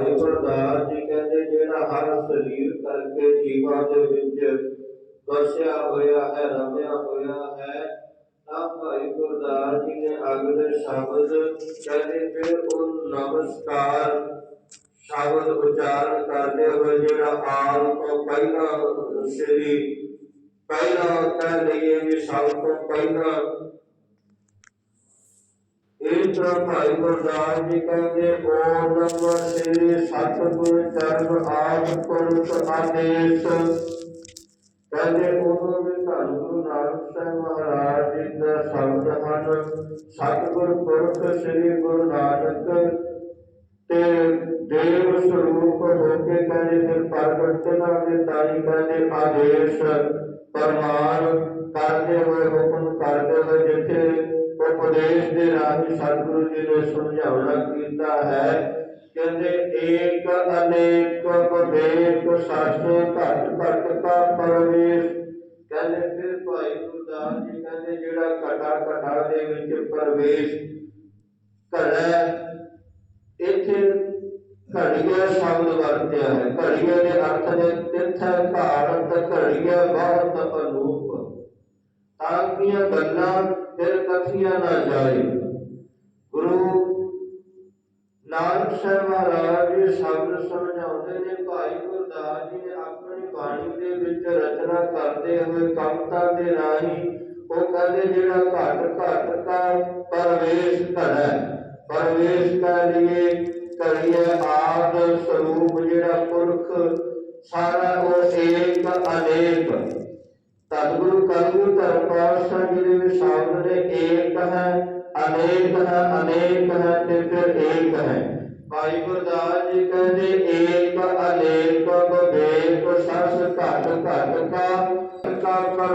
ਭਾਈ ਗੁਰਦਾਸ ਜੀ ਕਹਿੰਦੇ ਜਿਹੜਾ ਹਰ ਸਰੀਰ ਕਰਕੇ ਜੀਵਾਂ ਦੇ ਵਿੱਚ ਵਸਿਆ ਹੋਇਆ ਹੈ ਰਮਿਆ ਹੋਇਆ ਹੈ ਤਾਂ ਭਾਈ ਗੁਰਦਾਸ ਜੀ ਨੇ ਅਗਲੇ ਸ਼ਬਦ ਕਹਿੰਦੇ ਫਿਰ ਉਹ ਨਮਸਕਾਰ ਸ਼ਬਦ ਉਚਾਰਨ ਕਰਦੇ ਹੋਏ ਜਿਹੜਾ ਆਲ ਤੋਂ ਪਹਿਲਾਂ ਸ੍ਰੀ ਪਹਿਲਾਂ ਕਹਿ ਲਈਏ ਵੀ ਸਭ ਤੋਂ ਪਹਿਲਾਂ ਇਹ ਭਾਈ ਗੁਰਦਾਸ ਜੀ ਕਹਿੰਦੇ, ਓਮ ਸ੍ਰੀ ਸਤਿਗੁਰ ਚਰਨ ਆਪ ਪੁਰਖ ਆਦੇਸ਼ ਕਹਿੰਦੇ, ਉਦੋਂ ਵੀ ਧੰਨ ਗੁਰੂ ਨਾਨਕ ਸਾਹਿਬ ਮਹਾਰਾਜ ਜੀ ਦਾ ਸ਼ਬਦ ਹਨ। ਸਤਿਗੁਰ ਪੁਰਖ ਸ੍ਰੀ ਗੁਰੂ ਨਾਨਕ ਤੇ ਦੇਵ ਸਰੂਪ ਹੋ ਕੇ ਕਹਿੰਦੇ, ਫਿਰ ਪ੍ਰਗਟ ਦੇ ਤਾਈ ਕਹਿੰਦੇ, ਆਦੇਸ਼, ਪਰਮਾਨ, ਕਰਦੇ ਹੋਏ ਹੁਕਮ ਕਰਦੇ ਹੋਏ ਜਿੱਥੇ ਉਪਦੇਸ਼ ਦੇ ਰਾਹੀਂ ਸਤਿਗੁਰੂ ਜੀ ਨੇ ਸਮਝਾਉਣਾ ਕੀਤਾ ਹੈ। ਕਹਿੰਦੇ ਏਕ ਅਨੇਕ ਵਿਵੇਕ ਸਾਸਤੇ ਘਟ ਘਟ ਕਾ ਪਰਵੇਸ਼ ਕਹਿੰਦੇ ਫਿਰ ਭਾਈ ਗੁਰਦਾਸ ਜੀ ਕਹਿੰਦੇ ਜਿਹੜਾ ਘਟਾ ਘਟਾ ਦੇ ਵਿੱਚ ਪਰਵੇਸ਼ ਘੜਾ ਇੱਥੇ ਘੜੀਆ ਸ਼ਬਦ ਵਰਤਿਆ ਹੈ। ਘੜੀਆ ਦੇ ਅਰਥ ਨੇ ਤਿੱਥ, ਭਾਰਤ, ਘੜੀਆ, ਬਹੁਤ ਅਨੂਪ। ਤਾਂ ਗੱਲਾਂ ਫਿਰ ਕਥੀਆਂ ਨਾ ਜਾਏ। ਗੁਰੂ ਨਾਨਕ ਸਾਹਿਬ ਮਹਾਰਾਜ ਜੀ ਸ਼ਬਦ ਸਮਝਾਉਂਦੇ ਨੇ, ਭਾਈ ਗੁਰਦਾਸ ਜੀ ਨੇ ਆਪਣੀ ਬਾਣੀ ਦੇ ਵਿੱਚ ਰਚਨਾ ਕਰਦੇ ਹੋਏ ਕਵਿਤਾ ਦੇ ਰਾਹੀਂ ਉਹ ਕਹਿੰਦੇ, ਜਿਹੜਾ ਘਟ ਘਟ ਕਾ ਪਰਵੇਸ਼ ਘੜਾ ਪਰਵੇਸ਼ ਕਾ ਲਿਏ ਕਰੀਏ ਆਦ ਸਰੂਪ, ਜਿਹੜਾ ਪੁਰਖ ਸਾਰਾ ਉਹ ਏਕ ਅਨੇਕ। ਸਤਿਗੁਰੂ ਕਲਗੁਰੂ ਧਰਮਪਾਲ ਜੀ ਦੇ ਸ਼ਬਦ ਨੇ ਏਕ ਹੈ, ਅਨੇਕ ਹੈ ਅਨੇਕ ਹੈ ਤੇ ਫਿਰ ਏਕ ਹੈ। ਭਾਈ ਗੁਰਦਾਸ ਜੀ ਕਹਿੰਦੇ, ਏਕ, ਅਨੇਕ, ਵਿਵੇਕ, ਸਸ, ਘਟ ਘਟ ਕਾ